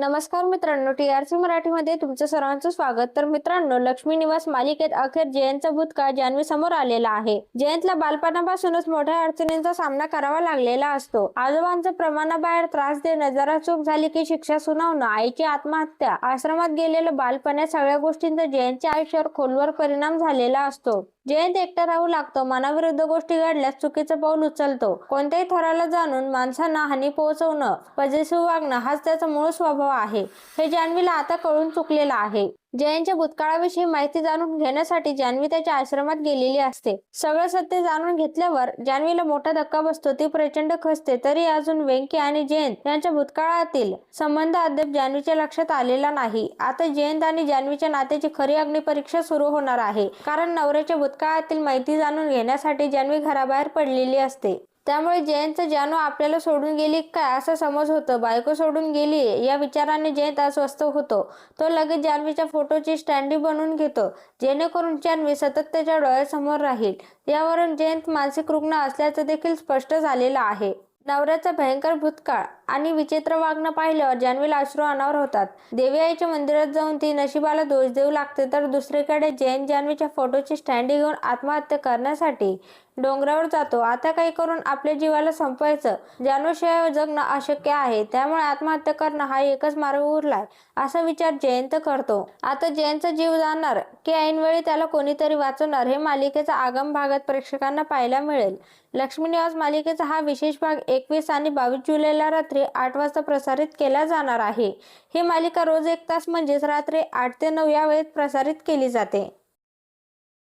नमस्कार मित्रांनो T R C मराठीमध्ये तुमचं सर्वांचं स्वागत. तर मित्रांनो लक्ष्मी निवास मालिकेत अखेर जयंतचा भूतकाळ जान्हवी समोर आलेला आहे. जयंतला बालपणापासूनच मोठ्या अडचणींचा सामना करावा लागलेला असतो. आजोबांचं प्रमाणाबाहेर त्रास देणं जरा चूक झाली की शिक्षा सुनावणं आईची आत्महत्या आश्रमात गेलेलं बालपण या सगळ्या गोष्टींचा जयंतच्या आयुष्यावर खोलवर परिणाम झालेला असतो. जयंत एकटा राहू लागतो. मनाविरुद्ध गोष्टी घडल्यास चुकीचं पाऊल उचलतो. कोणत्याही थराला जाणून माणसांना हानी पोहोचवणं पजेसू वागणं हाच त्याचा मूळ स्वभाव आहे. हे जान्हवीला आता कळून चुकलेलं आहे. जयंतच्या भूतकाळाविषयी माहिती जाणून घेण्यासाठी जान्हवी त्याच्या आश्रमात गेलेली असते. सगळं सत्य जाणून घेतल्यावर जान्हवीला मोठा धक्का बसतो. ती प्रचंड खसते तरी अजून वेंकी आणि जयंत यांच्या भूतकाळातील संबंध अद्याप जान्हवीच्या लक्षात आलेला नाही. आता जयंत आणि जान्हवीच्या नात्याची खरी अग्निपरीक्षा सुरू होणार आहे. कारण नवऱ्याच्या भूतकाळातील माहिती जाणून घेण्यासाठी जान्हवी घराबाहेर पडलेली असते. त्यामुळे जयंत जानू आपल्याला सोडून गेली काय असा समज होतं? बायको सोडून गेली या विचाराने जयंत अस्वस्थ होतो. तो लगेच जान्हवीच्या फोटोची स्टँडी बनवून घेतो. जेणेकरून जान्हवी सतत त्याच्या डोळ्यासमोर राहील. यावरून जयंत मानसिक रुग्ण असल्याचं देखील स्पष्ट झालेलं आहे. नवऱ्याचा भयंकर भूतकाळ आणि विचित्र वागणं पाहिल्यावर जान्हवीला अश्रू अनावर होतात. देवी आईच्या मंदिरात जाऊन ती नशिबाला दोष देऊ लागते तर दुसरीकडे जैन जान्हवीच्या फोटोची स्टँडी घेऊन आत्महत्या करण्यासाठी डोंगरावर जातो. आता काही करून आपल्या जीवाला संपवायचं. जानूशिवाय जगणं अशक्य आहे त्यामुळे आत्महत्या करणं हा एकच मार्ग उरलाय असा विचार जयंत करतो. आता जयंतचा जीव जाणार की ऐनवेळी त्याला कोणीतरी वाचवणार हे मालिकेचा आगम भागात प्रेक्षकांना पाहायला मिळेल. लक्ष्मी निवास मालिकेचा हा विशेष भाग एकवीस आणि बावीस जुलैला रात्री रात्री आठ वाजता प्रसारित केला जाणार आहे. ही मालिका रोज एक तास म्हणजेच रात्री आठ ते नऊ या वेळेत प्रसारित केली जाते.